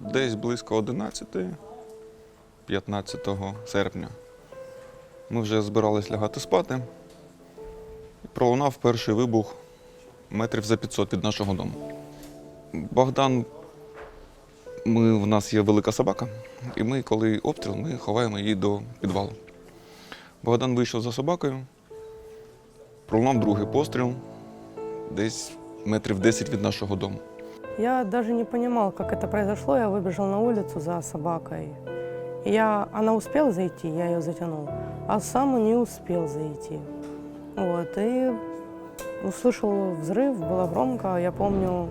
Десь близько 11, 15 серпня. Ми вже збирались лягати спати. І пролунав перший вибух метрів за 500 від нашого дому. Богдан, ми, в нас є велика собака, і ми, коли обстріл, ми ховаємо її до підвалу. Богдан вийшов за собакою, пролунав другий постріл, десь метрів 10 від нашого дому. Я даже не понимал, как это произошло. Я выбежал на улицу за собакой. Я, она успела зайти, я ее затянул, а сам не успел зайти. Вот, и услышал взрыв, было громко. Я помню,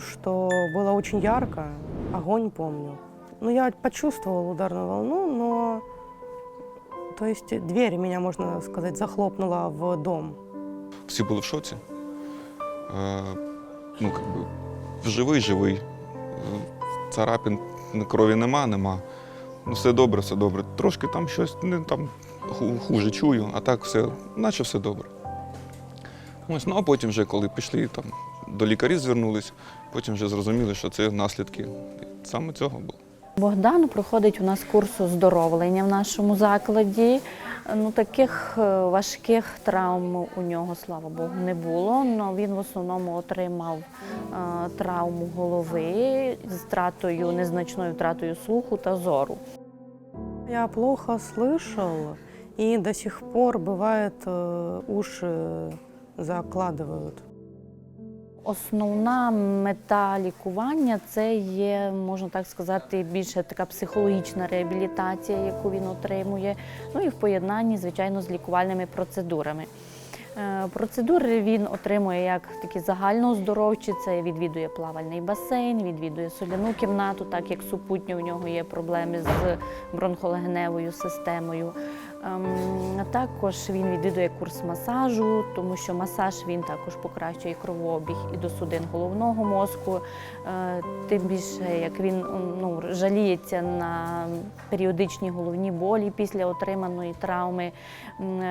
что было очень ярко, огонь помню. Ну, я почувствовал ударную волну, но... То есть дверь меня, можно сказать, захлопнула в дом. Всі були в шоці. Ну, как би, живий, живий. Царапин крові нема, нема. Ну, все добре, все добре. Трошки там щось не там хуже чую, а так все, наче все добре. Ось, ну а потім вже, коли пішли там, до лікарів звернулись, потім вже зрозуміли, що це наслідки саме цього було. Богдан проходить у нас курс оздоровлення в нашому закладі. Ну, таких е, важких травм у нього, слава Богу, не було. але він в основному отримав е, травму голови з втратою, незначною втратою слуху та зору. Я плохо слышал, и до сих пор бывает э, уши закладывают. Основна мета лікування це є, можна так сказати, більше така психологічна реабілітація, яку він отримує. Ну і в поєднанні, звичайно, з лікувальними процедурами. Е, Процедури він отримує як такі загальнооздоровчі, це відвідує плавальний басейн, відвідує соляну кімнату, так як супутньо у нього є проблеми з бронхолегеневою системою. Ем, Також він відвідує курс масажу, тому що масаж він також покращує кровообіг і до судин головного мозку. Е, Тим більше, як він ну, жаліється на періодичні головні болі після отриманої травми,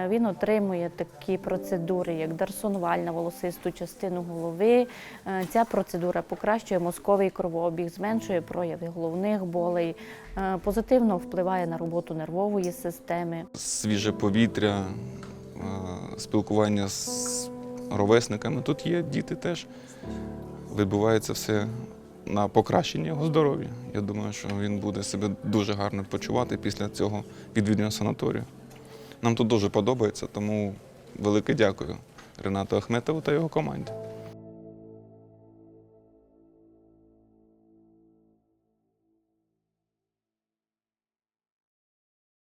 він отримує такі процедури, як дарсонвальна волосисту частину голови. Е, Ця процедура покращує мозковий кровообіг, зменшує прояви головних болей, е, позитивно впливає на роботу нервової системи. Свіже повітря, е, спілкування з ровесниками. Тут є діти теж. Відбувається все на покращення його здоров'я. Я думаю, що він буде себе дуже гарно почувати після цього відвідування санаторію. Нам тут дуже подобається, тому велике дякую Ренату Ахметову та його команді.